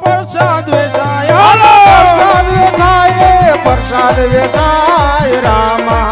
પ્રસાદ વેસાય પ્રસાદ વેસાય પ્રસાદ વેસાય રામા.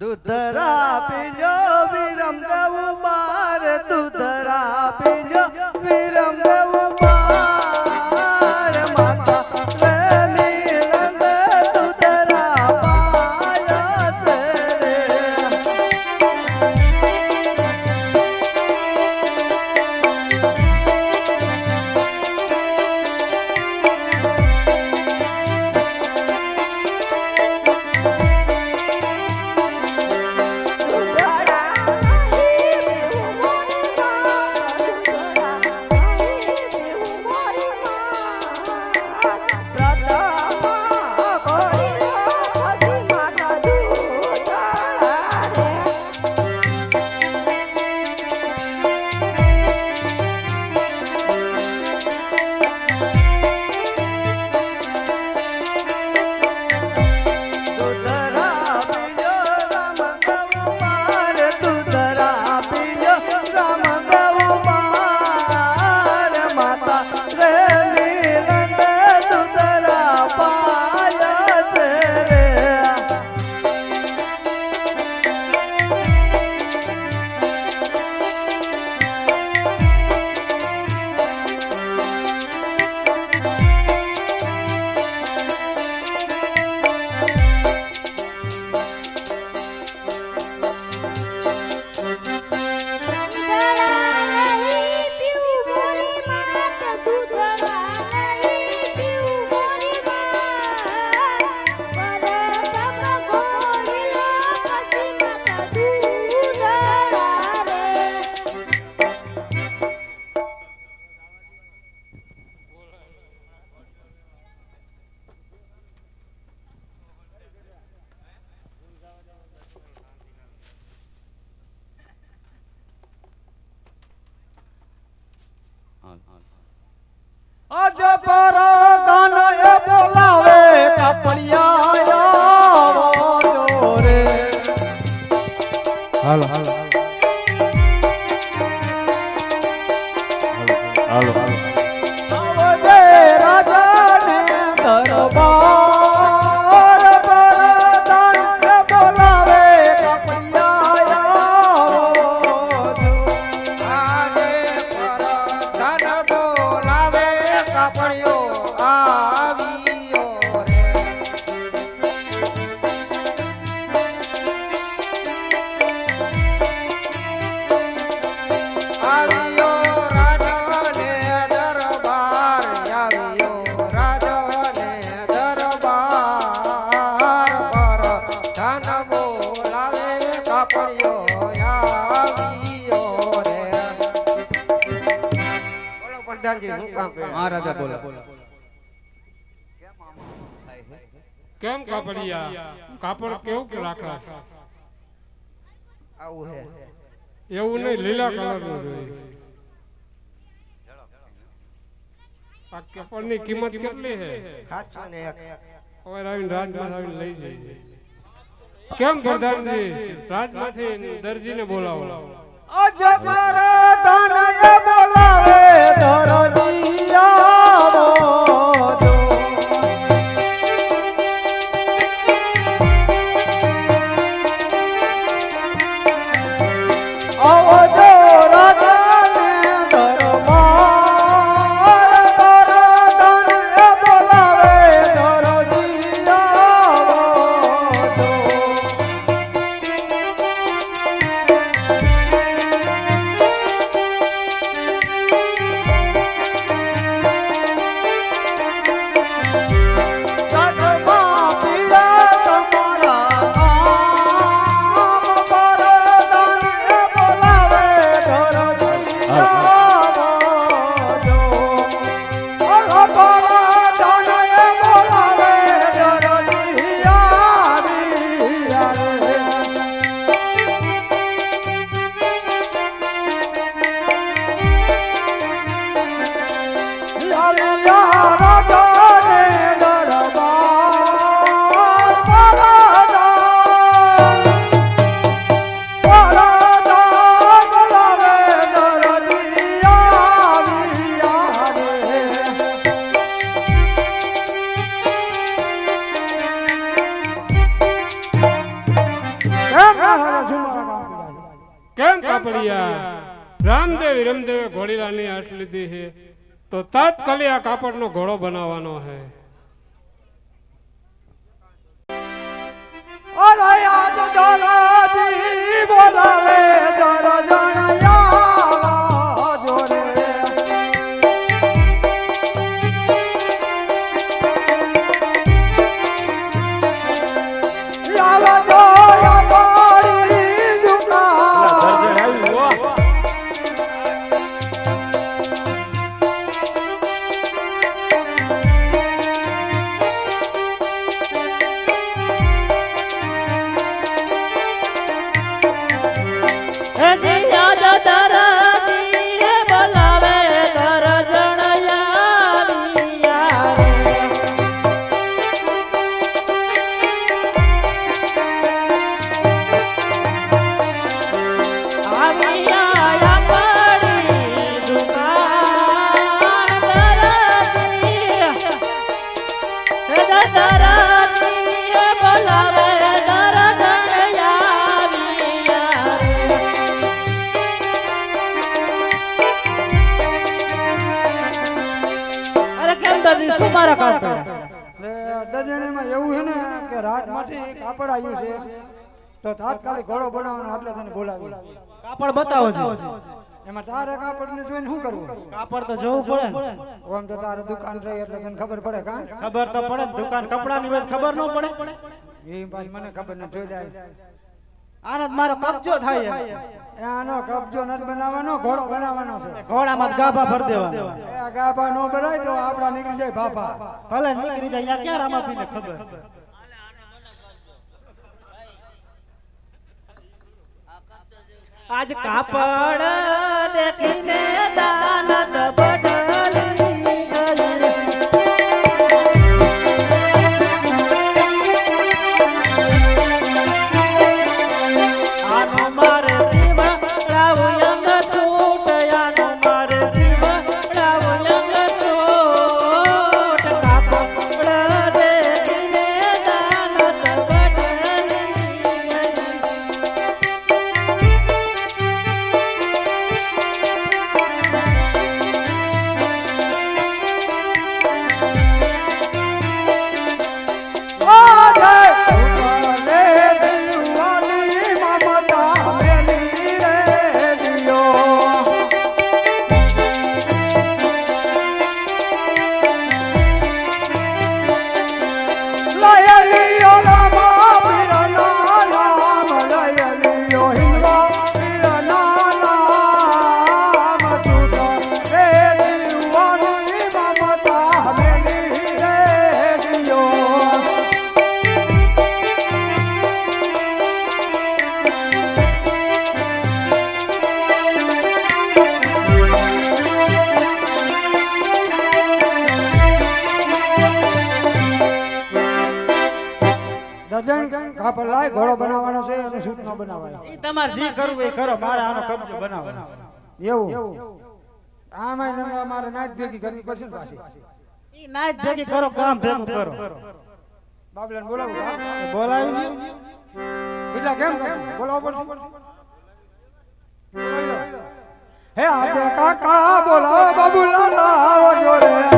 દૂધરા પીજો કામ બોલો. કાપડિયા? કાપડ કેવું કે રાખા? આવું હે. એવું નહીં લીલા કલરનું જોઈએ આ કાપડની કિંમત કેટલી છે સાતસો ને એક. હવે આવીને રાજમાં આવીને લઈ જાય કેમ પ્રધાનજી રાજમાંથી દરજીને બોલાવો. ધનય બોલાવે চরণীয় કેમ કાપડિયા રામદેવ રમદેવે ઘોડીલાની આટ લીધી છે. તો તાત્કાલિક આ કાપડનો ઘોડો બનાવવાનો છે. બોલાવે બતાવો છો? એમાં તારે કાપડ ને જોઈને શું કરવું? કાપડ તો જોવું પડે ને. ઓમ તો તારે દુકાન રહી એટલે તને ખબર પડે કા? ખબર તો પડે દુકાન કપડા ની ખબર ન પડે. એ પાછી મને ખબર ન જોઈ જાય આનંદ મારો કબજો થાય આનો કબજો નથી બનાવવાનો ઘોડો બનાવવાનો છે. ઘોડામાં ગાભા ભર દેવા એ ગાભા નો ભરાય તો આપડા નીકળી જાય બાપા ભલે નીકળી જાય ક્યાં રામા પીને ખબર? આજ કાપડ દેખીને દાન બદલી તમારે જે કરવું એ કરો મારે આનો કબજો બનાવો. એવું? આમાં મારે નાઈટ ભેગી કરવી પડશે ને પાછી. ઈ નાઈટ ભેગી કરો કામ ભેગું કરો. બાબલાને બોલાવું બોલાવી દો બીજા કેમ કરે બોલાવો પડશે. હે આજે કાકા બોલાવો બાબુલાલ આવો જોડે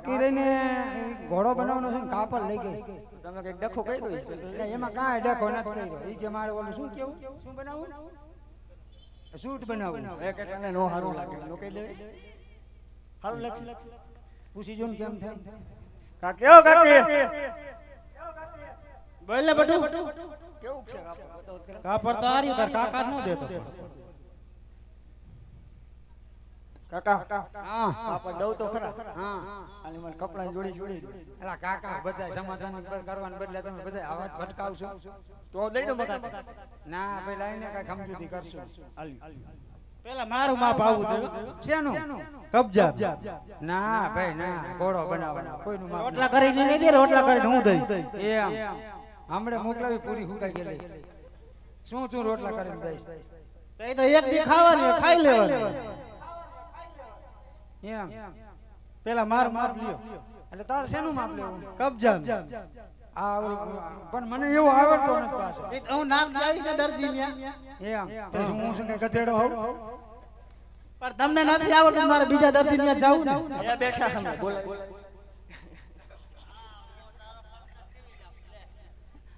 કાકી રહીને ઘોડો બનાવવાનો છે કાપડ લઈ ગઈ. તમે કંઈક ડખો કર્યો છે? એટલે એમાં કાંઈ ડખો નથી કર્યો. ઈ કે મારે ઓલું શું કેવું? શું બનાવવું? સૂટ બનાવવું. એક એટલે નો સારું લાગે. નો કહી દે હારું લક્ષ પૂછી જો કેમ થાય. કાકી ઓ કાકી. બોલ ને બટુ. કેવું છે કાપડ? કાપડ તો આર્યું તાર કાકા નો દેતો. કાકા? હા. કાપડ દઉં તો ખરા. હા. અને મને કપડા જોડી જોડી એલા કાકા બધા સમાધાન પર કરવાને બદલે તમે બધા અવાજ ભટકાવશો? તો દઈ દો મકા ના ભાઈ લાઈને કઈ સમજૂતી કરશું. પેલા મારું માપ આવું થયું શેનું? કબજા ના ભાઈ ના ઘોડો બનાવવાનો. કોઈનું માપ રોટલા કરીને નહીં દે રોટલા કરીને હું દઈશ. એમ. હમણે મોકલાવી પૂરી હુકાઈ ગયેલી. શું તું રોટલા કરીને દઈશ? તો એક દી ખાવાની ખાઈ લેવાની. એમ. પેલા માર માપ લ્યો. એટલે તાર શેનું માપ લેવું? કબજા આ પણ મને એવું આવડતો નથી પાછો. હું નામ આવીશ ને દરજી એમ. હું શું કઈ ગધેડો હોઉં? પણ તમને નથી આવડતું મારે બીજા દરજી ન્યા જાવું ને? બેઠા અમે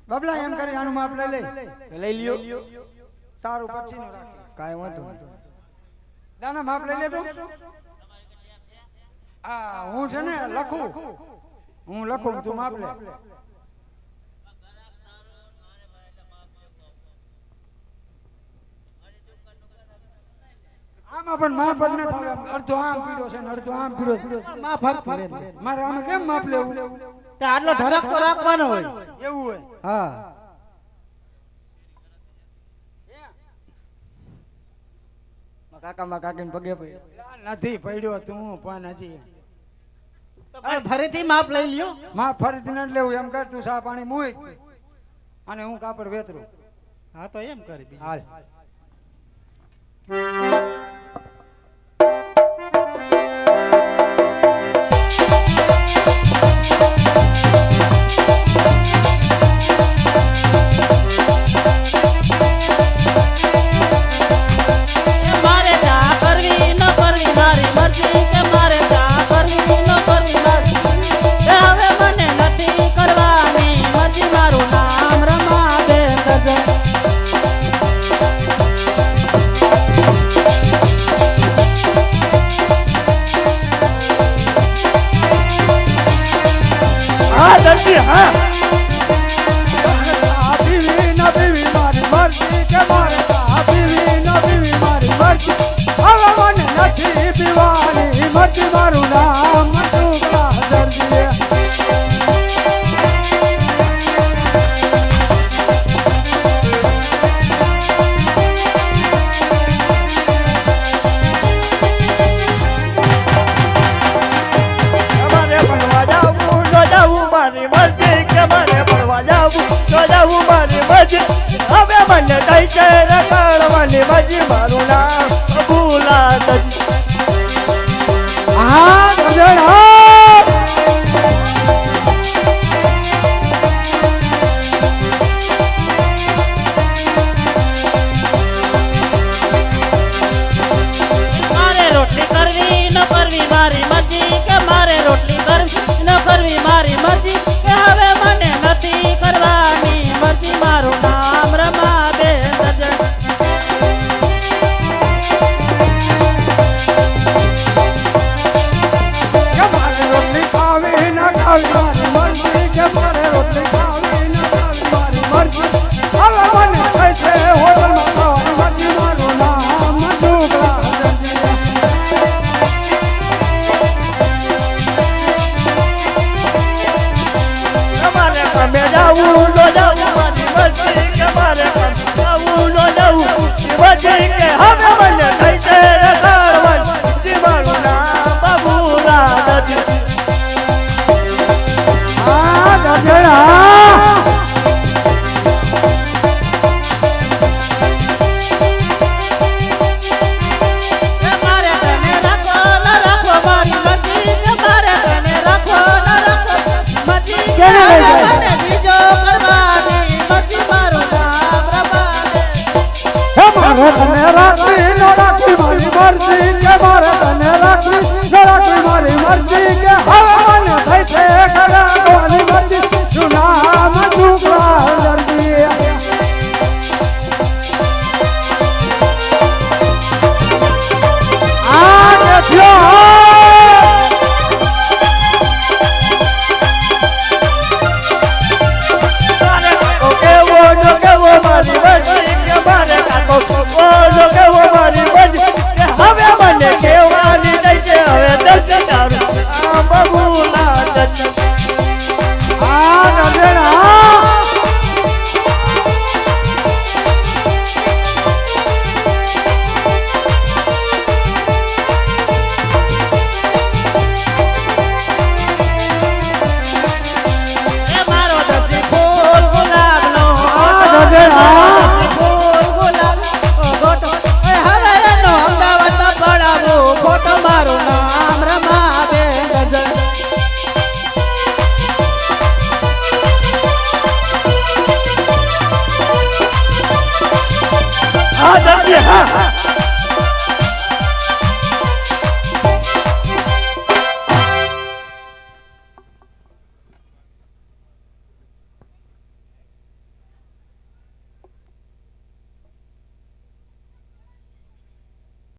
બબલા એમ કરી આનું માપ લઈ લઈ. લઈ લ્યો. તારું પછી નું કાઈ વાંધો દાના માપ લઈ લેતો? આ હું છે ને લખું. હું લખું તું માપ લે આમાં પણ માપ જ ન થાય. અડધો આમ પીડો છે ને અડધો આમ પીડો છે. માં ફરક પડે મારે આમાં કેમ માપ લેવું તે આટલો ઢરક તો રાખવાનો હોય. એવું હોય. હા. કાકા માં કાકી પગે નથી પડ્યો તું પણ હજી. ફરીથી માપ લઈ લ્યો. માપ ફરીથી નથી લેવું. એમ કર તું સા પાણી મૂક અને હું કાપડ વેતરું. હા તો એમ કરી. હાલ. મારી મરજી કે મારે ભણવા જાવું તો જાવું મારી મરજી. હવે મને કઈ છે રકાડવાની મરજી, મારું નામ ભૂલા હા હા મારે રોટલી ખાવી